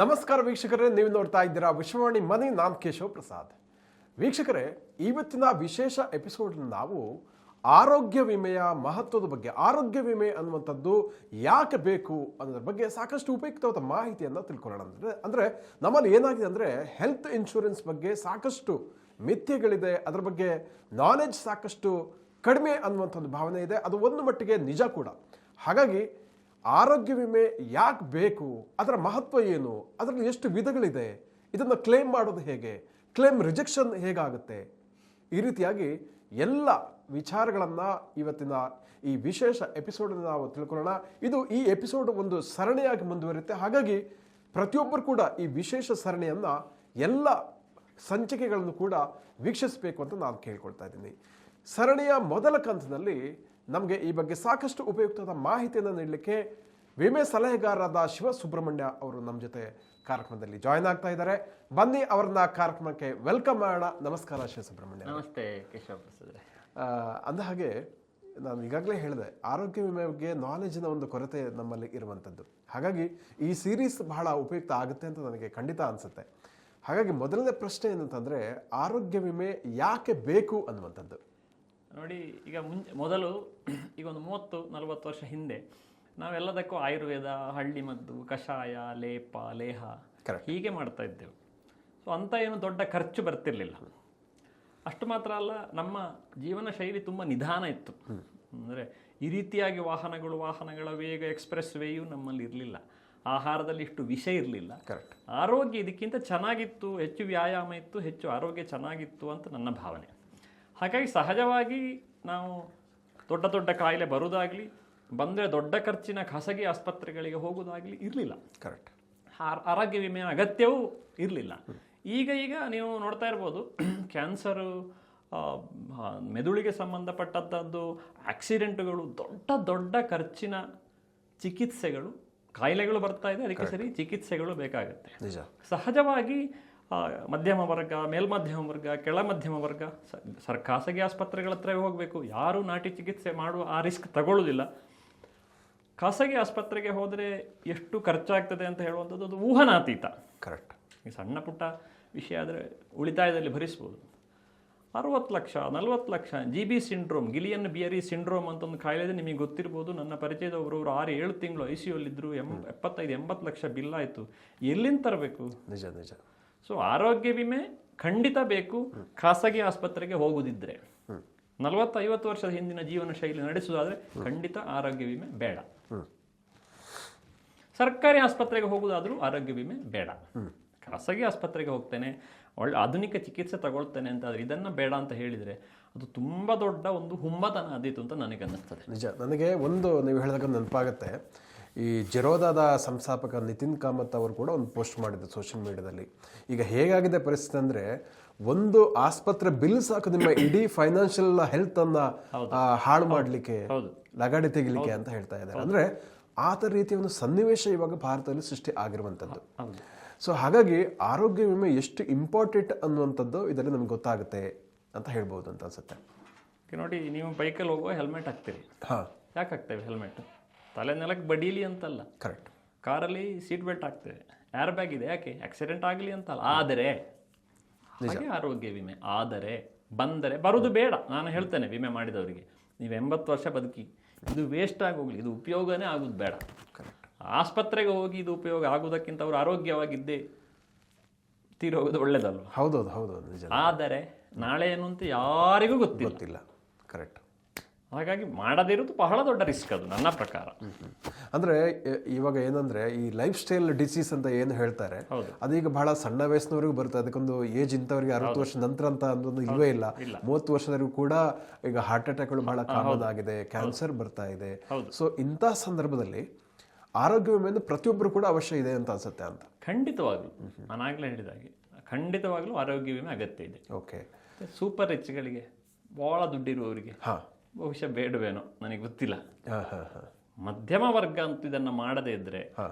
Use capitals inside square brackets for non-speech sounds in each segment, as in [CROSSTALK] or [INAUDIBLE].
ನಮಸ್ಕಾರ ವೀಕ್ಷಕರೇ, ನೀವು ನೋಡ್ತಾ ಇದ್ದೀರಾ ವಿಶ್ವವಾಣಿ ಮನಿ, ನಾನ್ ಕೇಶವ್ ಪ್ರಸಾದ್. ವೀಕ್ಷಕರೇ, ಇವತ್ತಿನ ವಿಶೇಷ ಎಪಿಸೋಡ್ ನಾವು ಆರೋಗ್ಯ ವಿಮೆಯ ಮಹತ್ವದ ಬಗ್ಗೆ, ಆರೋಗ್ಯ ವಿಮೆ ಅನ್ನುವಂಥದ್ದು ಯಾಕೆ ಬೇಕು ಅನ್ನೋದ್ರ ಬಗ್ಗೆ ಸಾಕಷ್ಟು ಉಪಯುಕ್ತವಾದ ಮಾಹಿತಿಯನ್ನು ತಿಳ್ಕೊಳ್ಳೋಣ ಅಂದರೆ ಅಂದರೆ ನಮ್ಮಲ್ಲಿ ಏನಾಗಿದೆ ಅಂದರೆ ಹೆಲ್ತ್ ಇನ್ಶೂರೆನ್ಸ್ ಬಗ್ಗೆ ಸಾಕಷ್ಟು ಮಿಥ್ಯೆಗಳಿದೆ, ಅದರ ಬಗ್ಗೆ ನಾಲೆಜ್ ಸಾಕಷ್ಟು ಕಡಿಮೆ ಅನ್ನುವಂಥದ್ದು ಭಾವನೆ ಇದೆ, ಅದು ಒಂದು ಮಟ್ಟಿಗೆ ನಿಜ ಕೂಡ. ಹಾಗಾಗಿ ಆರೋಗ್ಯ ವಿಮೆ ಯಾಕೆ ಬೇಕು? ಅದರ ಮಹತ್ವ ಏನು? ಅದರಲ್ಲಿ ಎಷ್ಟು ವಿಧಗಳಿದೆ? ಇದನ್ನು ಕ್ಲೇಮ್ ಮಾಡೋದು ಹೇಗೆ? ಕ್ಲೇಮ್ ರಿಜೆಕ್ಷನ್ ಹೇಗಾಗುತ್ತೆ? ಈ ರೀತಿಯಾಗಿ ಎಲ್ಲ ವಿಚಾರಗಳನ್ನು ಇವತ್ತಿನ ಈ ವಿಶೇಷ ಎಪಿಸೋಡನ್ನು ನಾವು ತಿಳ್ಕೊಳ್ಳೋಣ. ಇದು ಈ ಎಪಿಸೋಡ್ ಒಂದು ಸರಣಿಯಾಗಿ ಮುಂದುವರಿಯುತ್ತೆ. ಹಾಗಾಗಿ ಪ್ರತಿಯೊಬ್ಬರು ಕೂಡ ಈ ವಿಶೇಷ ಸರಣಿಯನ್ನು ಎಲ್ಲ ಸಂಚಿಕೆಗಳನ್ನು ಕೂಡ ವೀಕ್ಷಿಸಬೇಕು ಅಂತ ನಾನು ಕೇಳ್ಕೊಳ್ತಾ ಇದ್ದೀನಿ. ಸರಣಿಯ ಮೊದಲ ಕಂತಿನಲ್ಲಿ ನಮಗೆ ಈ ಬಗ್ಗೆ ಸಾಕಷ್ಟು ಉಪಯುಕ್ತವಾದ ಮಾಹಿತಿಯನ್ನು ನೀಡಲಿಕ್ಕೆ ವಿಮೆ ಸಲಹೆಗಾರರಾದ ಶಿವ ಸುಬ್ರಹ್ಮಣ್ಯ ಅವರು ನಮ್ಮ ಜೊತೆ ಕಾರ್ಯಕ್ರಮದಲ್ಲಿ ಜಾಯ್ನ್ ಆಗ್ತಾ ಇದ್ದಾರೆ. ಬನ್ನಿ ಅವರನ್ನ ಕಾರ್ಯಕ್ರಮಕ್ಕೆ ವೆಲ್ಕಮ್ ಮಾಡೋಣ. ನಮಸ್ಕಾರ ಶಿವಸುಬ್ರಹ್ಮಣ್ಯ ನಮಸ್ತೆ ಕೇಶವ ಅಂದ ಹಾಗೆ ನಾನು ಈಗಾಗಲೇ ಹೇಳಿದೆ ಆರೋಗ್ಯ ವಿಮೆ ಬಗ್ಗೆ ನಾಲೆಜಿನ ಒಂದು ಕೊರತೆ ನಮ್ಮಲ್ಲಿ ಇರುವಂಥದ್ದು. ಹಾಗಾಗಿ ಈ ಸೀರೀಸ್ ಬಹಳ ಉಪಯುಕ್ತ ಆಗುತ್ತೆ ಅಂತ ನನಗೆ ಖಂಡಿತ ಅನಿಸುತ್ತೆ. ಹಾಗಾಗಿ ಮೊದಲನೇ ಪ್ರಶ್ನೆ ಏನಂತಂದರೆ ಆರೋಗ್ಯ ವಿಮೆ ಯಾಕೆ ಬೇಕು ಅನ್ನುವಂಥದ್ದು. ನೋಡಿ ಈಗ ಮುಂಚೆ ಮೊದಲು [CLEARS THROAT] ಈಗ ಒಂದು ಮೂವತ್ತು ನಲವತ್ತು ವರ್ಷ ಹಿಂದೆ ನಾವೆಲ್ಲದಕ್ಕೂ ಆಯುರ್ವೇದ ಹಳ್ಳಿ ಮದ್ದು ಕಷಾಯ ಲೇಪ ಲೇಹ. ಹೀಗೆ ಮಾಡ್ತಾ ಇದ್ದೆವು. ಸೊ ಅಂಥ ಏನು ದೊಡ್ಡ ಖರ್ಚು ಬರ್ತಿರಲಿಲ್ಲ. ಅಷ್ಟು ಮಾತ್ರ ಅಲ್ಲ ನಮ್ಮ ಜೀವನ ಶೈಲಿ ತುಂಬ ನಿಧಾನ ಇತ್ತು. ಅಂದರೆ ಈ ರೀತಿಯಾಗಿ ವಾಹನಗಳು ವಾಹನಗಳ ವೇಗ ಎಕ್ಸ್ಪ್ರೆಸ್ ವೇಯು ನಮ್ಮಲ್ಲಿ ಇರಲಿಲ್ಲ. ಆಹಾರದಲ್ಲಿ ಇಷ್ಟು ವಿಷ ಇರಲಿಲ್ಲ. ಕರೆಕ್ಟ್ ಆರೋಗ್ಯ ಇದಕ್ಕಿಂತ ಚೆನ್ನಾಗಿತ್ತು ಹೆಚ್ಚು ವ್ಯಾಯಾಮ ಇತ್ತು ಹೆಚ್ಚು ಆರೋಗ್ಯ ಚೆನ್ನಾಗಿತ್ತು ಅಂತ ನನ್ನ ಭಾವನೆ. ಹಾಗಾಗಿ ಸಹಜವಾಗಿ ನಾವು ದೊಡ್ಡ ದೊಡ್ಡ ಕಾಯಿಲೆ ಬರುವುದಾಗಲಿ ಬಂದರೆ ದೊಡ್ಡ ಖರ್ಚಿನ ಖಾಸಗಿ ಆಸ್ಪತ್ರೆಗಳಿಗೆ ಹೋಗುವುದಾಗಲಿ ಇರಲಿಲ್ಲ. ಕರೆಕ್ಟ್ ಆರೋಗ್ಯ ವಿಮೆಯ ಅಗತ್ಯವೂ ಇರಲಿಲ್ಲ. ಈಗ ಈಗ ನೀವು ನೋಡ್ತಾ ಇರ್ಬೋದು ಕ್ಯಾನ್ಸರು ಮೆದುಳಿಗೆ ಸಂಬಂಧಪಟ್ಟಂಥದ್ದು ಆಕ್ಸಿಡೆಂಟ್ಗಳು ದೊಡ್ಡ ದೊಡ್ಡ ಖರ್ಚಿನ ಚಿಕಿತ್ಸೆಗಳು ಕಾಯಿಲೆಗಳು ಬರ್ತಾ ಇದೆ ಅದಕ್ಕೆ ಸರಿ ಚಿಕಿತ್ಸೆಗಳು ಬೇಕಾಗುತ್ತೆ. ಸಹಜವಾಗಿ ಮಧ್ಯಮ ವರ್ಗ ಮೇಲ್ಮಧ್ಯಮ ವರ್ಗ ಕೆಳ ಮಧ್ಯಮ ವರ್ಗ ಸರ್ ಖಾಸಗಿ ಆಸ್ಪತ್ರೆಗಳ ಹತ್ರ ಹೋಗಬೇಕು. ಯಾರೂ ನಾಟಿ ಚಿಕಿತ್ಸೆ ಮಾಡುವ ಆ ರಿಸ್ಕ್ ತಗೊಳ್ಳೋದಿಲ್ಲ ಖಾಸಗಿ ಆಸ್ಪತ್ರೆಗೆ ಹೋದರೆ ಎಷ್ಟು ಖರ್ಚಾಗ್ತದೆ ಅಂತ ಹೇಳುವಂಥದ್ದು ಅದು ಊಹನಾತೀತ. ಕರೆಕ್ಟ್ ಈ ಸಣ್ಣ ಪುಟ್ಟ ವಿಷಯ ಆದರೆ ಉಳಿತಾಯದಲ್ಲಿ ಭರಿಸ್ಬೋದು. ಅರವತ್ತು ಲಕ್ಷ ನಲ್ವತ್ತು lakh G B syndrome Guillain Barre syndrome ಅಂತ ಒಂದು ಕಾಯಿಲೆ ಇದೆ ನಿಮಗೆ ಗೊತ್ತಿರ್ಬೋದು. ನನ್ನ ಪರಿಚಯದ ಅವರು ಆರು ಏಳು ತಿಂಗಳು ಐ ಸಿ ಯುಲ್ಲಿದ್ದರು ಎಂ ಎಪ್ಪತ್ತೈದು ಎಂಬತ್ತು ಲಕ್ಷ ಬಿಲ್ ಆಯಿತು. ಎಲ್ಲಿಂದ ತರಬೇಕು? ನಿಜ ನಿಜ. ಸೊ ಆರೋಗ್ಯ ವಿಮೆ ಖಂಡಿತ ಬೇಕು ಖಾಸಗಿ ಆಸ್ಪತ್ರೆಗೆ ಹೋಗುದಿದ್ರೆ. ನಲವತ್ತೈವತ್ತು ವರ್ಷದ ಹಿಂದಿನ ಜೀವನ ಶೈಲಿ ನಡೆಸುವುದಾದ್ರೆ ಖಂಡಿತ ಆರೋಗ್ಯ ವಿಮೆ ಬೇಡ. ಸರ್ಕಾರಿ ಆಸ್ಪತ್ರೆಗೆ ಹೋಗುವುದಾದ್ರೂ ಆರೋಗ್ಯ ವಿಮೆ ಬೇಡ. ಖಾಸಗಿ ಆಸ್ಪತ್ರೆಗೆ ಹೋಗ್ತೇನೆ, ಒಳ್ಳೆ ಆಧುನಿಕ ಚಿಕಿತ್ಸೆ ತಗೊಳ್ತೇನೆ ಅಂತ ಆದ್ರೆ ಇದನ್ನ ಬೇಡ ಅಂತ ಹೇಳಿದ್ರೆ ಅದು ತುಂಬಾ ದೊಡ್ಡ ಒಂದು ಹುಮ್ಮತನ ಆದೀತು ಅಂತ ನನಗೆ ಅನ್ನಿಸ್ತದೆ ನಿಜ. ನನಗೆ ಒಂದು ನೀವು ಹೇಳಿದಾಗ ನೆನಪಾಗುತ್ತೆ. ಈ ಜೆರೋದಾದ ಸಂಸ್ಥಾಪಕ ನಿತಿನ್ ಕಾಮತ್ ಅವರು ಕೂಡ ಒಂದು ಪೋಸ್ಟ್ ಮಾಡಿದ್ರು ಸೋಷಿಯಲ್ ಮೀಡಿಯಾದಲ್ಲಿ. ಈಗ ಹೇಗಾಗಿದೆ ಪರಿಸ್ಥಿತಿ ಅಂದರೆ ಒಂದು ಆಸ್ಪತ್ರೆ ಬಿಲ್ ಸಾಕು ನಿಮ್ಮ ಇಡೀ ಫೈನಾನ್ಷಿಯಲ್ ಹೆಲ್ತ್ ಅನ್ನ ಹಾಳು ಮಾಡಲಿಕ್ಕೆ. ಲಗಾಡಿ ತೆಗಿಲಿಕ್ಕೆ ಅಂತ ಹೇಳ್ತಾ ಇದ್ದಾರೆ. ಅಂದ್ರೆ ಆ ಥರ ರೀತಿಯ ಒಂದು ಸನ್ನಿವೇಶ ಇವಾಗ ಭಾರತದಲ್ಲಿ ಸೃಷ್ಟಿ ಆಗಿರುವಂತದ್ದು. ಸೊ ಹಾಗಾಗಿ ಆರೋಗ್ಯ ವಿಮೆ ಎಷ್ಟು ಇಂಪಾರ್ಟೆಂಟ್ ಅನ್ನುವಂಥದ್ದು ಇದರಲ್ಲಿ ನಮ್ಗೆ ಗೊತ್ತಾಗುತ್ತೆ ಅಂತ ಹೇಳ್ಬೋದು ಅಂತ ಅನ್ಸುತ್ತೆ. ನೋಡಿ ನೀವು ಬೈಕಲ್ಲಿ ಹೋಗುವ ಹೆಲ್ಮೆಟ್ ಹಾಕ್ತೀರಿ. ಹಾಂ. ಯಾಕೆ ಹಾಕ್ತೇವೆ ಹೆಲ್ಮೆಟ್? ತಲೆ ನೆಲಕ್ಕೆ ಬಡೀಲಿ ಅಂತಲ್ಲ. ಕರೆಕ್ಟ್ ಕಾರಲ್ಲಿ ಸೀಟ್ ಬೆಲ್ಟ್ ಹಾಕ್ತೇವೆ. ಏರ್ ಬ್ಯಾಗ್ ಇದೆ ಯಾಕೆ? ಆಕ್ಸಿಡೆಂಟ್ ಆಗಲಿ ಅಂತಲ್ಲ. ಆದರೆ ಹಾಗೆ ಆರೋಗ್ಯ ವಿಮೆ. ಆದರೆ ಬಂದರೆ ಬರೋದು ಬೇಡ. ನಾನು ಹೇಳ್ತೇನೆ ವಿಮೆ ಮಾಡಿದವರಿಗೆ. ನೀವು ಎಂಬತ್ತು ವರ್ಷ ಬದುಕಿ ಇದು ವೇಸ್ಟ್ ಆಗಿ ಹೋಗ್ಲಿ. ಇದು ಉಪಯೋಗನೇ ಆಗೋದು ಬೇಡ. ಕರೆಕ್ಟ್ ಆಸ್ಪತ್ರೆಗೆ ಹೋಗಿ ಇದು ಉಪಯೋಗ ಆಗೋದಕ್ಕಿಂತ ಅವರು ಆರೋಗ್ಯವಾಗಿದ್ದೇ ತೀರೋಗೋದು ಒಳ್ಳೇದಲ್ವ? ಹೌದೌದು ಹೌದೌದು ನಿಜ. ಆದರೆ ನಾಳೆ ಏನು ಅಂತ ಯಾರಿಗೂ ಗೊತ್ತಿಲ್ಲ. ಕರೆಕ್ಟ್ ಹಾಗಾಗಿ ಮಾಡದಿರೋದು ಬಹಳ ದೊಡ್ಡ ರಿಸ್ಕ್ ಅದು ನನ್ನ ಪ್ರಕಾರ. ಅಂದ್ರೆ ಇವಾಗ ಏನಂದ್ರೆ ಈ ಲೈಫ್ ಸ್ಟೈಲ್ ಡಿಸೀಸ್ ಅಂತ ಏನು ಹೇಳ್ತಾರೆ. ಅದೀಗ ಬಹಳ ಸಣ್ಣ ವಯಸ್ಸಿನವರೆಗೂ ಬರುತ್ತೆ. ಅದಕ್ಕೊಂದು ಏಜ್ ಇಂಥವ್ರಿಗೆ ಅರವತ್ತು ವರ್ಷ ನಂತರ ಅಂತ ಅನ್ನೋದು ಇಲ್ವೇ ಇಲ್ಲ. ಮೂವತ್ತು ವರ್ಷದವರೆಗೂ ಕೂಡ ಈಗ ಹಾರ್ಟ್ ಅಟ್ಯಾಕ್ಗಳು ಬಹಳ ಕಾಮನ್ ಆಗಿದೆ ಕ್ಯಾನ್ಸರ್ ಬರ್ತಾ ಇದೆ. ಸೊ ಇಂಥ ಸಂದರ್ಭದಲ್ಲಿ ಆರೋಗ್ಯ ವಿಮೆಯನ್ನು ಪ್ರತಿಯೊಬ್ಬರು ಕೂಡ ಅವಶ್ಯ ಇದೆ ಅಂತ ಅನ್ಸುತ್ತೆ ಅಂತ. ಖಂಡಿತವಾಗ್ಲೂ. ನಾನು ಆಗಲೇ ಹೇಳಿದ ಹಾಗೆ ಖಂಡಿತವಾಗ್ಲೂ ಆರೋಗ್ಯ ವಿಮೆ ಅಗತ್ಯ ಇದೆ. ಓಕೆ ಸೂಪರ್ ರಿಚ್ಗಳಿಗೆ ಭಾಳ ದುಡ್ಡಿರುವವರಿಗೆ ಹಾ. ಬಹುಶಃ ಬೇಡವೇನೋ ನನಗೆ ಗೊತ್ತಿಲ್ಲ. ಹಾ ಹಾ ಹಾ. ಮಧ್ಯಮ ವರ್ಗ ಅಂತ ಇದನ್ನು ಮಾಡದೇ ಇದ್ದರೆ ಹಾ.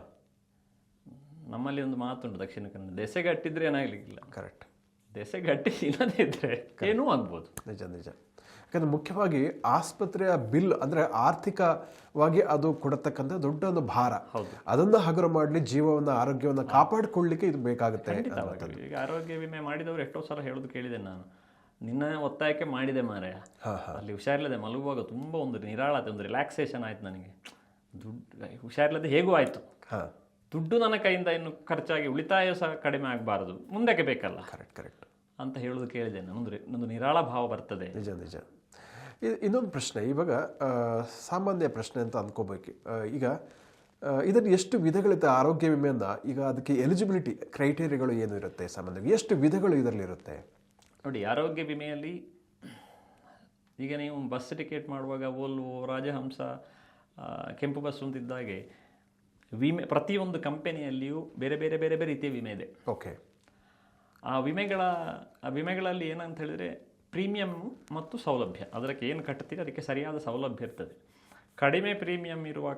ನಮ್ಮಲ್ಲಿ ಒಂದು ಮಾತುಂಟು ದಕ್ಷಿಣ ಕನ್ನಡ. ದೆಸೆಗಟ್ಟಿದ್ರೆ ಏನಾಗಲಿಕ್ಕಿಲ್ಲ. ಕರೆಕ್ಟ್ ದೆಸೆ ಗಟ್ಟಿ ಇಲ್ಲದೇ ಇದ್ದರೆ ಏನೂ ಆಗ್ಬೋದು. ನಿಜ ನಿಜ. ಯಾಕಂದರೆ ಮುಖ್ಯವಾಗಿ ಆಸ್ಪತ್ರೆಯ ಬಿಲ್ ಅಂದರೆ ಆರ್ಥಿಕವಾಗಿ ಅದು ಕೊಡತಕ್ಕಂಥ ದೊಡ್ಡ ಒಂದು ಭಾರ. ಅದನ್ನು ಹಗುರ ಮಾಡಲಿ ಜೀವವನ್ನು ಆರೋಗ್ಯವನ್ನು ಕಾಪಾಡಿಕೊಳ್ಳಲಿಕ್ಕೆ ಇದು ಬೇಕಾಗುತ್ತೆ ಈಗ ಆರೋಗ್ಯ ವಿಮೆ ಮಾಡಿದವರು ಎಷ್ಟೋ ಸಲ ಹೇಳೋದು ಕೇಳಿದೆ ನಾನು. ನಿನ್ನ ಒತ್ತಾಯಕ್ಕೆ ಮಾಡಿದೆ ಮಾರೆ ಅಲ್ಲಿ ಹುಷಾರಿಲ್ಲದೆ ಮಲಗುವಾಗ ತುಂಬ ಒಂದು ನಿರಾಳತೆ ಒಂದು ರಿಲ್ಯಾಕ್ಸೇಷನ್ ಆಯ್ತು ನನಗೆ. ದುಡ್ಡು ಹುಷಾರಿಲ್ಲದೆ ಹೇಗೂ ಆಯ್ತು? ಹಾ. ದುಡ್ಡು ನನ್ನ ಕೈಯಿಂದ ಇನ್ನು ಖರ್ಚಾಗಿ ಉಳಿತಾಯ ಸಹ ಕಡಿಮೆ ಆಗಬಾರದು. ಮುಂದಕ್ಕೆ ಬೇಕಲ್ಲ? ಕರೆಕ್ಟ್ ಕರೆಕ್ಟ್ ಅಂತ ಹೇಳೋದು ಕೇಳಿದೆ ನನ್ನೊಂದು ನನ್ನದು ಒಂದು ನಿರಾಳ ಭಾವ ಬರ್ತದೆ. ನಿಜ ನಿಜ. ಇನ್ನೊಂದು ಪ್ರಶ್ನೆ. ಇವಾಗ ಸಾಮಾನ್ಯ ಪ್ರಶ್ನೆ ಅಂತ ಅಂದ್ಕೋಬೇಕು. ಈಗ ಇದನ್ನು ಇದರಲ್ಲಿ ಎಷ್ಟು ವಿಧಗಳಿದೆ ಆರೋಗ್ಯ ವಿಮೆಯನ್ನ ಈಗ ಅದಕ್ಕೆ ಎಲಿಜಿಬಿಲಿಟಿ ಕ್ರೈಟೇರಿಯಾಗಳು ಏನು ಇರುತ್ತೆ ಸಾಮಾನ್ಯವಾಗಿ? ಎಷ್ಟು ವಿಧಗಳು ಇದರಲ್ಲಿ ಇರುತ್ತೆ ನೋಡಿ ಆರೋಗ್ಯ ವಿಮೆಯಲ್ಲಿ ಈಗ ನೀವು ಬಸ್ ಟಿಕೆಟ್ ಮಾಡುವಾಗ ಓಲ್ವೋ ರಾಜಹಂಸ ಕೆಂಪು ಬಸ್ ಅಂತಿದ್ದಾಗೆ ವಿಮೆ ಪ್ರತಿಯೊಂದು ಕಂಪನಿಯಲ್ಲಿಯೂ ಬೇರೆ ಬೇರೆ ಬೇರೆ ಬೇರೆ ರೀತಿಯ ವಿಮೆ ಇದೆ. ಓಕೆ ಆ ವಿಮೆಗಳ ಆ ವಿಮೆಗಳಲ್ಲಿ ಏನಂತ ಹೇಳಿದರೆ ಪ್ರೀಮಿಯಮ್ ಮತ್ತು ಸೌಲಭ್ಯ. ಅದಕ್ಕೆ ಏನು ಕಟ್ತೀರಿ? ಅದಕ್ಕೆ ಸರಿಯಾದ ಸೌಲಭ್ಯ ಇರ್ತದೆ. ಕಡಿಮೆ ಪ್ರೀಮಿಯಂ ಇರುವ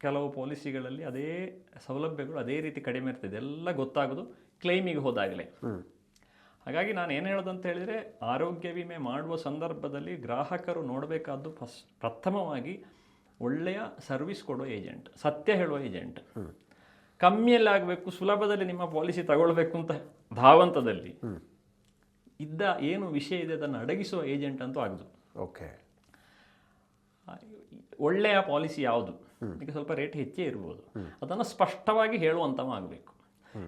ಕೆಲವು ಪಾಲಿಸಿಗಳಲ್ಲಿ ಅದೇ ಸೌಲಭ್ಯಗಳು ಅದೇ ರೀತಿ ಕಡಿಮೆ ಇರ್ತದೆ. ಎಲ್ಲ ಗೊತ್ತಾಗೋದು ಕ್ಲೈಮಿಗೆ ಹೋದಾಗಲೇ. ಹಾಗಾಗಿ ನಾನು ಏನು ಅಂತ ಹೇಳಿದರೆ ಆರೋಗ್ಯ ವಿಮೆ ಮಾಡುವ ಸಂದರ್ಭದಲ್ಲಿ ಗ್ರಾಹಕರು ನೋಡಬೇಕಾದ್ದು ಫಸ್ಟ್ ಪ್ರಥಮವಾಗಿ ಒಳ್ಳೆಯ ಸರ್ವಿಸ್ ಕೊಡೋ ಏಜೆಂಟ್ ಸತ್ಯ ಹೇಳುವ ಏಜೆಂಟ್. ಕಮ್ಮಿಯಲ್ಲಿ ಆಗಬೇಕು ಸುಲಭದಲ್ಲಿ ನಿಮ್ಮ ಪಾಲಿಸಿ ತಗೊಳ್ಬೇಕು ಅಂತ ಧಾವಂತದಲ್ಲಿ ಇದ್ದ ಏನು ವಿಷಯ ಇದೆ ಅದನ್ನು ಅಡಗಿಸುವ ಏಜೆಂಟ್ ಅಂತೂ ಆಗದು. ಓಕೆ. ಒಳ್ಳೆಯ ಪಾಲಿಸಿ ಯಾವುದು? ಈಗ ಸ್ವಲ್ಪ ರೇಟ್ ಹೆಚ್ಚೇ ಇರ್ಬೋದು. ಅದನ್ನು ಸ್ಪಷ್ಟವಾಗಿ ಹೇಳುವಂಥವ ಆಗಬೇಕು.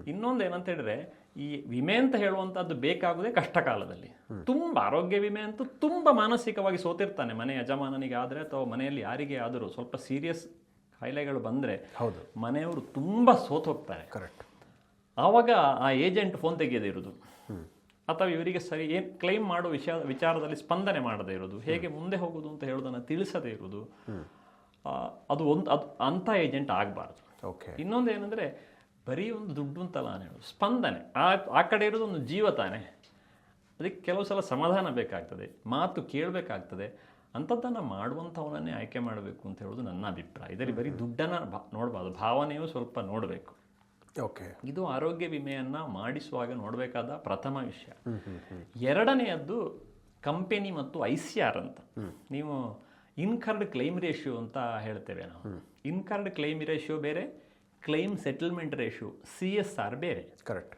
ಇನ್ನೊಂದು ಏನಂತ ಹೇಳಿದ್ರೆ ಈ ವಿಮೆ ಅಂತ ಹೇಳುವಂಥದ್ದು ಬೇಕಾಗುದೇ ಕಷ್ಟ ಕಾಲದಲ್ಲಿ. ತುಂಬ ಆರೋಗ್ಯ ವಿಮೆ ಅಂತೂ ತುಂಬ ಮಾನಸಿಕವಾಗಿ ಸೋತಿರ್ತಾನೆ ಮನೆ ಯಜಮಾನನಿಗೆ ಆದರೆ ಅಥವಾ ಮನೆಯಲ್ಲಿ ಯಾರಿಗೆ ಆದರೂ ಸ್ವಲ್ಪ ಸೀರಿಯಸ್ ಕಾಯಿಲೆಗಳು ಬಂದರೆ ಹೌದು. ಮನೆಯವರು ತುಂಬ ಸೋತು ಹೋಗ್ತಾರೆ ಕರೆಕ್ಟ್ ಆವಾಗ ಆ ಏಜೆಂಟ್ ಫೋನ್ ತೆಗೆಯದೇ ಇರೋದು ಅಥವಾ ಇವರಿಗೆ ಸರಿ ಏನು ಕ್ಲೈಮ್ ಮಾಡೋ ವಿಷಯ ವಿಚಾರದಲ್ಲಿ ಸ್ಪಂದನೆ ಮಾಡದೇ ಇರೋದು. ಹೇಗೆ ಮುಂದೆ ಹೋಗೋದು ಅಂತ ಹೇಳೋದನ್ನು ತಿಳಿಸದೇ ಇರೋದು. ಆ, ಅದು ಒಂದು ಅದು ಅಂಥ ಏಜೆಂಟ್ ಆಗಬಾರ್ದು. ಓಕೆ ಇನ್ನೊಂದು ಏನಂದರೆ ಬರೀ ಒಂದು ದುಡ್ಡು ಅಂತಲ್ಲ ನಾನು ಹೇಳೋದು. ಸ್ಪಂದನೆ. ಆ ಆ ಕಡೆ ಇರೋದು ಒಂದು ಜೀವ ತಾನೆ. ಅದಕ್ಕೆ ಕೆಲವು ಸಲ ಸಮಾಧಾನ ಬೇಕಾಗ್ತದೆ ಮಾತು ಕೇಳಬೇಕಾಗ್ತದೆ. ಅಂಥದ್ದನ್ನು ಮಾಡುವಂಥವನನ್ನೇ ಆಯ್ಕೆ ಮಾಡಬೇಕು ಅಂತ ಹೇಳೋದು ನನ್ನ ಅಭಿಪ್ರಾಯ. ಇದರಲ್ಲಿ ಬರೀ ದುಡ್ಡನ್ನು ಭಾ ನೋಡಬಾರ್ದು. ಭಾವನೆಯೂ ಸ್ವಲ್ಪ ನೋಡಬೇಕು. ಓಕೆ. ಇದು ಆರೋಗ್ಯ ವಿಮೆಯನ್ನು ಮಾಡಿಸುವಾಗ ನೋಡಬೇಕಾದ ಪ್ರಥಮ ವಿಷಯ. ಎರಡನೆಯದ್ದು ಕಂಪೆನಿ ಮತ್ತು ಐ ಸಿ ಆರ್ ಅಂತ. ನೀವು ಇನ್ಕರ್ಡ್ ಕ್ಲೈಮ್ ರೇಷಿಯೋ ಅಂತ ಹೇಳ್ತೇವೆ ನಾವು. ಇನ್ಕರ್ಡ್ ಕ್ಲೈಮ್ ರೇಷಿಯೋ ಬೇರೆ claim settlement ratio C S R ಬೇರೆ. ಕರೆಕ್ಟ್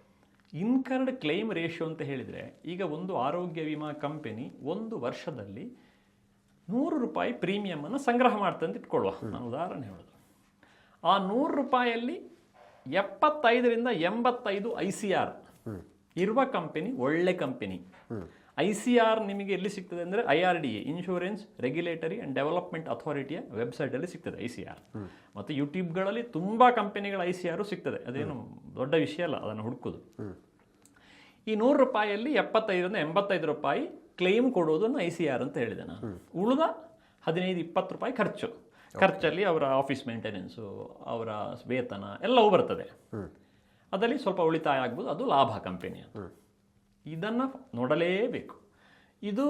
ಇನ್ಕರ್ಡ್ ಕ್ಲೈಮ್ ರೇಷಿಯೋ ಅಂತ ಹೇಳಿದರೆ ಈಗ ಒಂದು ಆರೋಗ್ಯ ವಿಮಾ ಕಂಪೆನಿ ಒಂದು ವರ್ಷದಲ್ಲಿ ನೂರು ರೂಪಾಯಿ ಪ್ರೀಮಿಯಮನ್ನು ಸಂಗ್ರಹ ಮಾಡ್ತಂತ ಅಂತ ಇಟ್ಕೊಳ್ಳುವ. ನಾನು ಉದಾಹರಣೆ ಹೇಳೋದು. ಆ ನೂರು ರೂಪಾಯಲ್ಲಿ ಎಪ್ಪತ್ತೈದರಿಂದ ಎಂಬತ್ತೈದು ಐ ಸಿ ಆರ್ ಇರುವ ಕಂಪನಿ ಒಳ್ಳೆ ಕಂಪನಿ. ಐ ಸಿ ಆರ್ ನಿಮಗೆ ಎಲ್ಲಿ ಸಿಗ್ತದೆ ಅಂದರೆ I R D A insurance regulatory and development ಅಥಾರಿಟಿಯ ವೆಬ್ಸೈಟಲ್ಲಿ ಸಿಗ್ತದೆ ಐ ಸಿ ಆರ್. ಮತ್ತು ಯೂಟ್ಯೂಬ್ಗಳಲ್ಲಿ ತುಂಬ ಕಂಪನಿಗಳ ಐ ಸಿ ಆರು ಸಿಗ್ತದೆ. ಅದೇನು ದೊಡ್ಡ ವಿಷಯ ಅಲ್ಲ ಅದನ್ನು ಹುಡುಕೋದು. ಈ ನೂರು ರೂಪಾಯಿಯಲ್ಲಿ ಎಪ್ಪತ್ತೈದರಿಂದ ಎಂಬತ್ತೈದು ರೂಪಾಯಿ ಕ್ಲೇಮ್ ಕೊಡೋದನ್ನು ಐ ಸಿ ಆರ್ ಅಂತ ಹೇಳಿದೆ ನಾನು. ಉಳಿದ ಹದಿನೈದು ಇಪ್ಪತ್ತು ರೂಪಾಯಿ ಖರ್ಚು. ಖರ್ಚಲ್ಲಿ ಅವರ ಆಫೀಸ್ ಮೇಂಟೆನೆನ್ಸು ಅವರ ವೇತನ ಎಲ್ಲವೂ ಬರ್ತದೆ. ಅದರಲ್ಲಿ ಸ್ವಲ್ಪ ಉಳಿತಾಯ ಆಗ್ಬೋದು ಅದು ಲಾಭ ಕಂಪೆನಿಯ ಇದನ್ನು ನೋಡಲೇಬೇಕು. ಇದು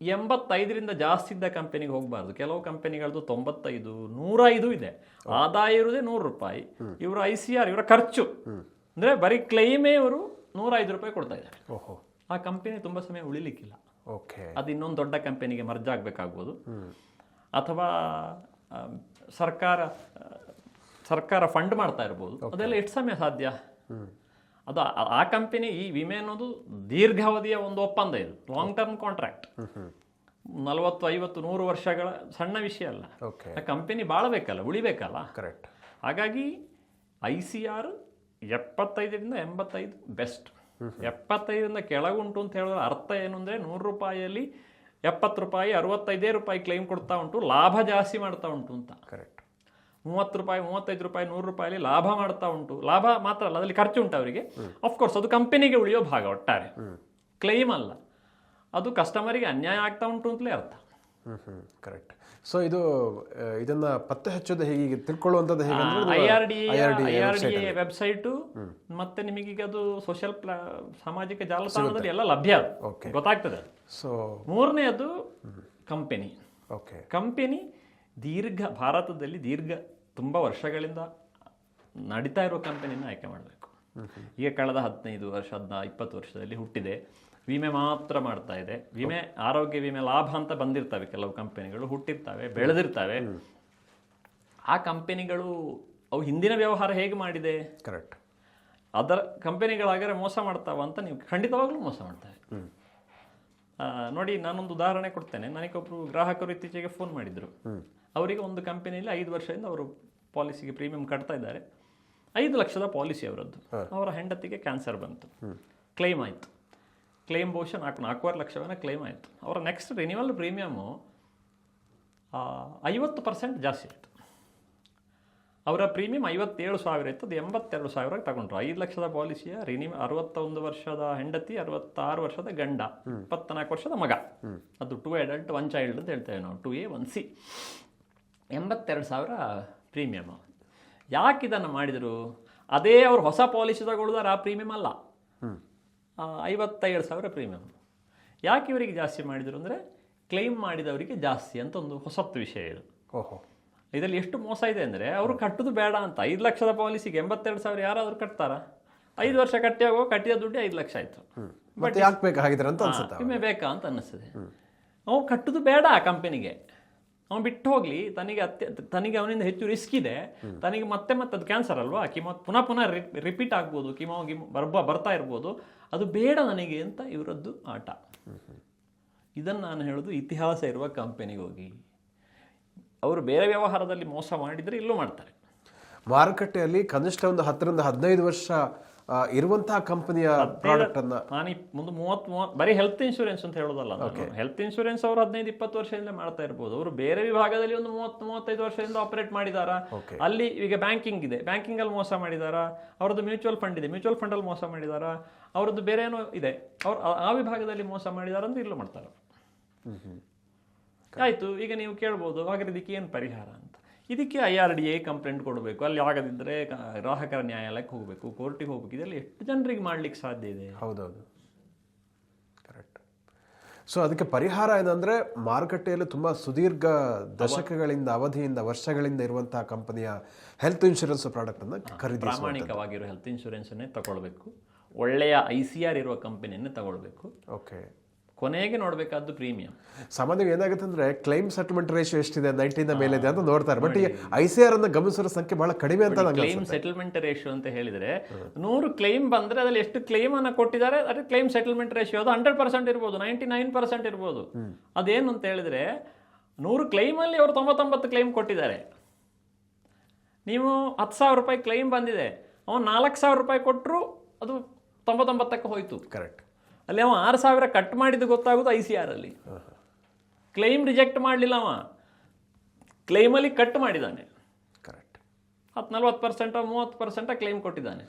ಎಂಬತ್ತೈದರಿಂದ ಜಾಸ್ತಿ ಇದ್ದ ಕಂಪನಿಗೆ ಹೋಗಬಾರ್ದು. ಕೆಲವು ಕಂಪೆನಿಗಳದ್ದು ತೊಂಬತ್ತೈದು ನೂರೈದು ಇದೆ. ಆದಾಯ ಇರುವುದೇ ನೂರು ರೂಪಾಯಿ. ಇವರ ಐ ಸಿ ಆರ್ ಇವರ ಖರ್ಚು. ಅಂದರೆ ಬರೀ ಕ್ಲೈಮೇ ಇವರು ನೂರೈದು ರೂಪಾಯಿ ಕೊಡ್ತಾ ಇದ್ದಾರೆ. ಓಹೋ. ಆ ಕಂಪನಿ ತುಂಬ ಸಮಯ ಉಳಿಲಿಕ್ಕಿಲ್ಲ. ಓಕೆ. ಅದು ಇನ್ನೊಂದು ದೊಡ್ಡ ಕಂಪನಿಗೆ ಮರ್ಜ್ ಆಗಬೇಕಾಗ್ಬೋದು. ಅಥವಾ ಸರ್ಕಾರ ಸರ್ಕಾರ ಫಂಡ್ ಮಾಡ್ತಾ ಇರ್ಬೋದು. ಅದೆಲ್ಲ ಎಷ್ಟು ಸಮಯ ಸಾಧ್ಯ? ಅದು ಆ- ಕಂಪನಿ ಈ ವಿಮೆ ಅನ್ನೋದು ದೀರ್ಘಾವಧಿಯ ಒಂದು ಒಪ್ಪಂದ ಇದು. ಲಾಂಗ್ ಟರ್ಮ್ ಕಾಂಟ್ರಾಕ್ಟ್ ನಲವತ್ತು ಐವತ್ತು ನೂರು ವರ್ಷಗಳ ಸಣ್ಣ ವಿಷಯ ಅಲ್ಲ. ಕಂಪನಿ ಬಾಳಬೇಕಲ್ಲ ಉಳಿಬೇಕಲ್ಲ? ಕರೆಕ್ಟ್ ಹಾಗಾಗಿ ಐ ಸಿ ಆರ್ ಎಪ್ಪತ್ತೈದರಿಂದ ಎಂಬತ್ತೈದು ಬೆಸ್ಟ್. ಎಪ್ಪತ್ತೈದರಿಂದ ಕೆಳಗುಂಟು ಅಂತ ಹೇಳಿದ್ರೆ ಅರ್ಥ ಏನು ಅಂದರೆ ನೂರು ರೂಪಾಯಿಯಲ್ಲಿ ಎಪ್ಪತ್ತು ರೂಪಾಯಿ ಅರವತ್ತೈದೇ ರೂಪಾಯಿ ಕ್ಲೈಮ್ ಕೊಡ್ತಾ ಉಂಟು ಲಾಭ ಜಾಸ್ತಿ ಮಾಡ್ತಾ ಉಂಟು ಅಂತ. ಕರೆಕ್ಟ್ ಮೂವತ್ತು ರೂಪಾಯಿ ಮೂವತ್ತೈದು ರೂಪಾಯಿ ನೂರು ರೂಪಾಯಿ ಲಾಭ ಮಾಡ್ತಾ ಉಂಟು. ಲಾಭ ಮಾತ್ರ ಅಲ್ಲ ಅದರಲ್ಲಿ ಖರ್ಚು ಉಂಟು ಅವರಿಗೆ. ಅಫ್ಕೋರ್ಸ್ ಅದು ಕಂಪನಿಗೆ ಉಳಿಯೋ ಭಾಗ ಒಟ್ಟಾರೆ. ಕ್ಲೈಮ್ ಅಲ್ಲ. ಅದು ಕಸ್ಟಮರಿಗೆ ಅನ್ಯಾಯ ಆಗ್ತಾ ಉಂಟು ಅಂತಲೇ ಅರ್ಥ. ಕರೆಕ್ಟ್ ಸೊ ಇದು ಇದನ್ನ ಪತ್ತೆ ಹಚ್ಚೋದು ಹೇಗೆ ತಿಳ್ಕೊಳ್ಳುವಂಥದ್ದು ಹೇಗೆ I R D I R D website A website ಮತ್ತೆ ನಿಮಗೀಗ ಅದು ಸೋಷಿಯಲ್ ಸಾಮಾಜಿಕ ಜಾಲತಾಣದಲ್ಲಿ ಎಲ್ಲ ಲಭ್ಯ. ಗೊತ್ತಾಗ್ತದೆ ಸೊ ಅದು ಕಂಪೆನಿ ಓಕೆ ಕಂಪೆನಿ ದೀರ್ಘ ಭಾರತದಲ್ಲಿ ದೀರ್ಘ ತುಂಬ ವರ್ಷಗಳಿಂದ ನಡೀತಾ ಇರೋ ಕಂಪನಿನ ಆಯ್ಕೆ ಮಾಡಬೇಕು. ಈಗ ಕಳೆದ ಹದಿನೈದು ವರ್ಷ ಹದಿನಾ ಇಪ್ಪತ್ತು ವರ್ಷದಲ್ಲಿ ಹುಟ್ಟಿದೆ. ವಿಮೆ ಮಾತ್ರ ಮಾಡ್ತಾ ಇದೆ. ವಿಮೆ ಆರೋಗ್ಯ ವಿಮೆ ಲಾಭ ಅಂತ ಬಂದಿರ್ತವೆ. ಕೆಲವು ಕಂಪನಿಗಳು ಹುಟ್ಟಿರ್ತವೆ ಬೆಳೆದಿರ್ತವೆ. ಆ ಕಂಪನಿಗಳು ಅವು ಹಿಂದಿನ ವ್ಯವಹಾರ ಹೇಗೆ ಮಾಡಿದೆ? ಕರೆಕ್ಟ್ ಅದರ ಕಂಪನಿಗಳಾಗರೆ ಮೋಸ ಮಾಡ್ತಾವ ಅಂತ ನೀವು ಖಂಡಿತವಾಗ್ಲೂ ಮೋಸ ಮಾಡ್ತಾರೆ. ನೋಡಿ ನಾನೊಂದು ಉದಾಹರಣೆ ಕೊಡ್ತೇನೆ. ನನಗೊಬ್ರು ಗ್ರಾಹಕರು ಇತ್ತೀಚೆಗೆ ಫೋನ್ ಮಾಡಿದ್ರು. ಅವರಿಗೆ ಒಂದು ಕಂಪನಿಯಲ್ಲಿ ಐದು ವರ್ಷದಿಂದ ಅವರು ಪಾಲಿಸಿಗೆ ಪ್ರೀಮಿಯಂ ಕಟ್ತಾ ಇದ್ದಾರೆ. ಐದು ಲಕ್ಷದ ಪಾಲಿಸಿ ಅವರದ್ದು. ಅವರ ಹೆಂಡತಿಗೆ ಕ್ಯಾನ್ಸರ್ ಬಂತು. ಕ್ಲೈಮ್ ಆಯಿತು. ಕ್ಲೈಮ್ ಬಹುಶಃ ನಾಲ್ಕು ನಾಲ್ಕೂವರೆ ಲಕ್ಷವನ್ನ ಕ್ಲೈಮ್ ಆಯಿತು. ಅವರ ನೆಕ್ಸ್ಟ್ ರಿನ್ಯೂವಲ್ ಪ್ರೀಮಿಯಮು ಐವತ್ತು ಪರ್ಸೆಂಟ್ ಜಾಸ್ತಿ ಆಯಿತು. ಅವರ ಪ್ರೀಮಿಯಂ ಐವತ್ತೇಳು ಸಾವಿರ ಇತ್ತು. ಅದು ಎಂಬತ್ತೆರಡು ಸಾವಿರ ತಗೊಂಡ್ರು. ಐದು ಲಕ್ಷದ ಪಾಲಿಸಿಯ ರಿನಿಮ್ ಅರವತ್ತೊಂದು ವರ್ಷದ ಹೆಂಡತಿ ಅರವತ್ತಾರು ವರ್ಷದ ಗಂಡ ಇಪ್ಪತ್ನಾಲ್ಕು ವರ್ಷದ ಮಗ. ಅದು ಟು ಅಡಲ್ಟ್ ಒನ್ ಚೈಲ್ಡ್ ಅಂತ ಹೇಳ್ತೇವೆ ನಾವು. ಟು ಎ ಒನ್ ಸಿ ಎಂಬತ್ತೆರಡು ಸಾವಿರ ಪ್ರೀಮಿಯಮ್ ಯಾಕೆ ಇದನ್ನು ಮಾಡಿದರು? ಅದೇ ಅವ್ರು ಹೊಸ ಪಾಲಿಸಿ ತಗೊಳ್ದಾರೆ ಆ ಪ್ರೀಮಿಯಂ ಅಲ್ಲ. ಐವತ್ತೈದು ಸಾವಿರ ಪ್ರೀಮಿಯಂ. ಯಾಕೆ ಇವರಿಗೆ ಜಾಸ್ತಿ ಮಾಡಿದರು ಅಂದರೆ ಕ್ಲೈಮ್ ಮಾಡಿದವರಿಗೆ ಜಾಸ್ತಿ ಅಂತ ಒಂದು ಹೊಸತ್ತು ವಿಷಯ ಇದು. ಓಹೋ. ಇದರಲ್ಲಿ ಎಷ್ಟು ಮೋಸ ಇದೆ ಅಂದರೆ ಅವರು ಕಟ್ಟೋದು ಬೇಡ ಅಂತ. ಐದು ಲಕ್ಷದ ಪಾಲಿಸಿಗೆ ಎಂಬತ್ತೆರಡು ಸಾವಿರ ಯಾರಾದರೂ ಕಟ್ತಾರಾ? ಐದು ವರ್ಷ ಕಟ್ಟಿ ಹೋಗೋ ಕಟ್ಟಿದ ದುಡ್ಡು ಐದು ಲಕ್ಷ ಆಯಿತು. ಬಟ್ ಯಾಕೆ ಬೇಕಾಗಿದ್ರೆ ಅಂತ ಅನ್ಸುತ್ತೆ ಬೇಕಾ ಅಂತ ಅನ್ನಿಸ್ತದೆ. ಅವು ಕಟ್ಟೋದು ಬೇಡ ಆ ಕಂಪನಿಗೆ ಅವನು ಬಿಟ್ಟು ಹೋಗ್ಲಿ ತನಗೆ ಅತ್ಯ ತನಗೆ ಅವನಿಂದ ಹೆಚ್ಚು ರಿಸ್ಕ್ ಇದೆ. ತನಗೆ ಮತ್ತೆ ಮತ್ತೆ ಅದು ಕ್ಯಾನ್ಸರ್ ಅಲ್ವಾ? ಕಿಮೋ ಪುನಃ ಪುನಃ ರಿಪೀಟ್ ಆಗ್ಬೋದು ಕಿಮೋ ಗಿಮೋ ಬರ್ಬ ಬರ್ತಾ ಇರ್ಬೋದು. ಅದು ಬೇಡ ನನಗೆ ಅಂತ ಇವರದ್ದು ಆಟ. ಇದನ್ನು ನಾನು ಹೇಳೋದು ಇತಿಹಾಸ ಇರುವ ಕಂಪನಿಗೆ ಹೋಗಿ. ಅವರು ಬೇರೆ ವ್ಯವಹಾರದಲ್ಲಿ ಮೋಸ ಮಾಡಿದರೆ ಇಲ್ಲೂ ಮಾಡ್ತಾರೆ. ಮಾರುಕಟ್ಟೆಯಲ್ಲಿ ಕನಿಷ್ಠ ಒಂದು ಹತ್ತರಿಂದ ಹದಿನೈದು ವರ್ಷ ಇರುವಂತಹ ಕಂಪನಿಯ ಪ್ರಾಡಕ್ಟ್ ಅನ್ನ ನಾನು ಮುಂದೆ ಒಂದು ಮೂವತ್ತು ಮೂವತ್ತು ಬರೀ ಹೆಲ್ತ್ ಇನ್ಶೂರೆನ್ಸ್ ಅಂತ ಹೇಳೋದಲ್ಲ ಹೆಲ್ತ್ ಇನ್ಶೂರೆನ್ಸ್ ಅವರು ಹದಿನೈದು ಇಪ್ಪತ್ತು ವರ್ಷದಿಂದ ಮಾಡ್ತಾ ಇರ್ಬೋದು. ಅವರು ಬೇರೆ ವಿಭಾಗದಲ್ಲಿ ಒಂದು ಮೂವತ್ತು ಮೂವತ್ತೈದು ವರ್ಷದಿಂದ ಆಪರೇಟ್ ಮಾಡಿದಾರ? ಅಲ್ಲಿ ಈಗ ಬ್ಯಾಂಕಿಂಗ್ ಇದೆ. ಬ್ಯಾಂಕಿಂಗ್ ಅಲ್ಲಿ ಮೋಸ ಮಾಡಿದಾರಾ? ಅವರದ್ದು ಮ್ಯೂಚುವಲ್ ಫಂಡ್ ಇದೆ. ಮ್ಯೂಚುವಲ್ ಫಂಡ್ ಅಲ್ಲಿ ಮೋಸ ಮಾಡಿದಾರಾ? ಅವರದ್ದು ಬೇರೆ ಏನೋ ಇದೆ. ಅವ್ರು ಆ- ಆ ವಿಭಾಗದಲ್ಲಿ ಮೋಸ ಮಾಡಿದಾರ ಅಂತ ಇಲ್ಲೂ ಮಾಡ್ತಾರೆ. ಆಯ್ತು ಈಗ ನೀವು ಕೇಳ್ಬೋದು ಹಾಗಾದ್ರೆ ಇದಕ್ಕೆ ಏನು ಪರಿಹಾರ ಅಂತ. ಇದಕ್ಕೆ I R D A complaint ಕೊಡಬೇಕು. ಅಲ್ಲಿ ಆಗದಿದ್ದರೆ ಗ್ರಾಹಕರ ನ್ಯಾಯಾಲಯಕ್ಕೆ ಹೋಗಬೇಕು ಕೋರ್ಟಿಗೆ ಹೋಗಬೇಕು. ಇದೆಲ್ಲ ಎಷ್ಟು ಜನರಿಗೆ ಮಾಡ್ಲಿಕ್ಕೆ ಸಾಧ್ಯ ಇದೆ? ಹೌದೌದು. ಕರೆಕ್ಟ್. ಸೊ ಅದಕ್ಕೆ ಪರಿಹಾರ ಏನಂದರೆ ಮಾರುಕಟ್ಟೆಯಲ್ಲಿ ತುಂಬ ಸುದೀರ್ಘ ದಶಕಗಳಿಂದ ಅವಧಿಯಿಂದ ವರ್ಷಗಳಿಂದ ಇರುವಂತಹ ಕಂಪನಿಯ ಹೆಲ್ತ್ ಇನ್ಶೂರೆನ್ಸ್ ಪ್ರಾಡಕ್ಟನ್ನು ಖರೀದಿ ಪ್ರಾಮಾಣಿಕವಾಗಿರೋ ಹೆಲ್ತ್ ಇನ್ಶೂರೆನ್ಸನ್ನೇ ತಗೊಳ್ಬೇಕು. ಒಳ್ಳೆಯ ಐ ಸಿ ಆರ್ ಇರುವ ಕಂಪನಿಯನ್ನೇ ತಗೊಳ್ಬೇಕು. ಓಕೆ ಕೊನೆಗೆ ನೋಡಬೇಕಾದ್ದು ಪ್ರೀಮಿಯಂ. ಸಾಮಾನ್ಯವಾಗಿ ಏನಾಗುತ್ತೆ ಅಂದ್ರೆ ಕ್ಲೈಮ್ ಸೆಟಲ್ಮೆಂಟ್ ರೇಷಿಯೋ ಎಷ್ಟಿದೆ ನೈಂಟಿನ ಮೇಲೆ ಇದೆ ಅಂತ ನೋಡ್ತಾರೆ. ಬಟ್ ಈ ಐ ಸಿ ಆರ್ ಅನ್ನ ಗಮನಿಸಿರೋ ಸಂಖ್ಯೆ ಬಹಳ ಕಡಿಮೆ ಅಂತ ಕ್ಲೈಮ್ ಸೆಟಲ್ಮೆಂಟ್ ರೇಷಿಯೋ ಅಂತ ಹೇಳಿದ್ರೆ ನೂರು ಕ್ಲೈಮ್ ಬಂದ್ರೆ ಅದರಲ್ಲಿ ಎಷ್ಟು ಕ್ಲೈಮ್ ಅನ್ನು ಕೊಟ್ಟಿದ್ದಾರೆ ಅದ್ರ ಕ್ಲೈಮ್ ಸೆಟಲ್ಮೆಂಟ್ ರೇಷಿಯೋ ಅದು ಹಂಡ್ರೆಡ್ ಪರ್ಸೆಂಟ್ ಇರ್ಬೋದು ನೈಂಟಿ ನೈನ್ ಪರ್ಸೆಂಟ್ ಇರ್ಬೋದು ಅದೇನು ಅಂತ ಹೇಳಿದ್ರೆ ನೂರು ಕ್ಲೈಮಲ್ಲಿ ಅವರು ತೊಂಬತ್ತೊಂಬತ್ತು ಕ್ಲೈಮ್ ಕೊಟ್ಟಿದ್ದಾರೆ. ನೀವು ಹತ್ತು ಸಾವಿರ ರೂಪಾಯಿ ಕ್ಲೈಮ್ ಬಂದಿದೆ ಅವನು ನಾಲ್ಕು ಸಾವಿರ ರೂಪಾಯಿ ಕೊಟ್ಟರು ಅದು ತೊಂಬತ್ತೊಂಬತ್ತಕ್ಕೆ ಹೋಯ್ತು. ಕರೆಕ್ಟ್ ಅಲ್ಲಿ ಅವ ಆರು ಸಾವಿರ ಕಟ್ ಮಾಡಿದ್ದು ಗೊತ್ತಾಗೋದು ಐ ಸಿ ಆರ್ ಅಲ್ಲಿ. ಕ್ಲೈಮ್ ರಿಜೆಕ್ಟ್ ಮಾಡಲಿಲ್ಲ ಅವ. ಕ್ಲೈಮಲ್ಲಿ ಕಟ್ ಮಾಡಿದ್ದಾನೆ ಕರೆಕ್ಟ್ ಹತ್ತು ನಲ್ವತ್ತು ಪರ್ಸೆಂಟ ಮೂವತ್ತು ಪರ್ಸೆಂಟ ಕ್ಲೈಮ್ ಕೊಟ್ಟಿದ್ದಾನೆ.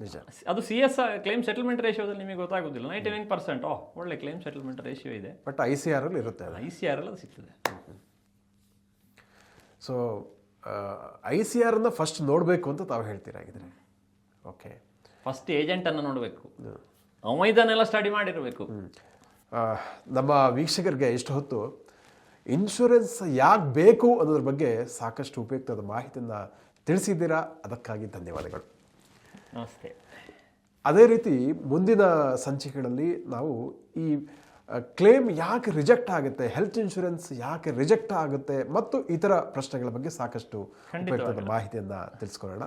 ನಿಜ. ಅದು ಸಿ ಎಸ್ ಕ್ಲೈಮ್ ಸೆಟಲ್ಮೆಂಟ್ ರೇಷಿಯೋದಲ್ಲಿ ನಿಮಗೆ ಗೊತ್ತಾಗೋದಿಲ್ಲ. ನೈಂಟಿ ನೈನ್ ಪರ್ಸೆಂಟ್ ಓ ಒಳ್ಳೆ ಕ್ಲೈಮ್ ಸೆಟಲ್ಮೆಂಟ್ ರೇಷಿಯೋ ಇದೆ. ಬಟ್ ಐ ಸಿ ಆರ್ ಅಲ್ಲಿ ಇರುತ್ತೆ ಐ ಸಿ ಆರ್ ಅಲ್ಲಿ ಅದು ಸಿಗ್ತದೆ. ಸೊ ಐ ಸಿ ಆರ್ ಅನ್ನ ಫಸ್ಟ್ ನೋಡಬೇಕು ಅಂತ ತಾವು ಹೇಳ್ತೀರಾಗಿದ್ರೆ ಓಕೆ ಫಸ್ಟ್ ಏಜೆಂಟನ್ನು ನೋಡಬೇಕು. ಅವ ಇದನ್ನೆಲ್ಲ ಸ್ಟಡಿ ಮಾಡಿರಬೇಕು. ನಮ್ಮ ವೀಕ್ಷಕರಿಗೆ ಇಷ್ಟು ಹೊತ್ತು ಇನ್ಶೂರೆನ್ಸ್ ಯಾಕೆ ಬೇಕು ಅನ್ನೋದ್ರ ಬಗ್ಗೆ ಸಾಕಷ್ಟು ಉಪಯುಕ್ತವಾದ ಮಾಹಿತಿಯನ್ನು ತಿಳಿಸಿದ್ದೀರಾ? ಅದಕ್ಕಾಗಿ ಧನ್ಯವಾದಗಳು. ನಮಸ್ತೆ. ಅದೇ ರೀತಿ ಮುಂದಿನ ಸಂಚಿಕೆಗಳಲ್ಲಿ ನಾವು ಈ ಕ್ಲೇಮ್ ಯಾಕೆ ರಿಜೆಕ್ಟ್ ಆಗುತ್ತೆ ಹೆಲ್ತ್ ಇನ್ಶೂರೆನ್ಸ್ ಯಾಕೆ ರಿಜೆಕ್ಟ್ ಆಗುತ್ತೆ ಮತ್ತು ಇತರ ಪ್ರಶ್ನೆಗಳ ಬಗ್ಗೆ ಸಾಕಷ್ಟು ಉಪಯುಕ್ತದ ಮಾಹಿತಿಯನ್ನು ತಿಳಿಸ್ಕೊಳ್ಳೋಣ.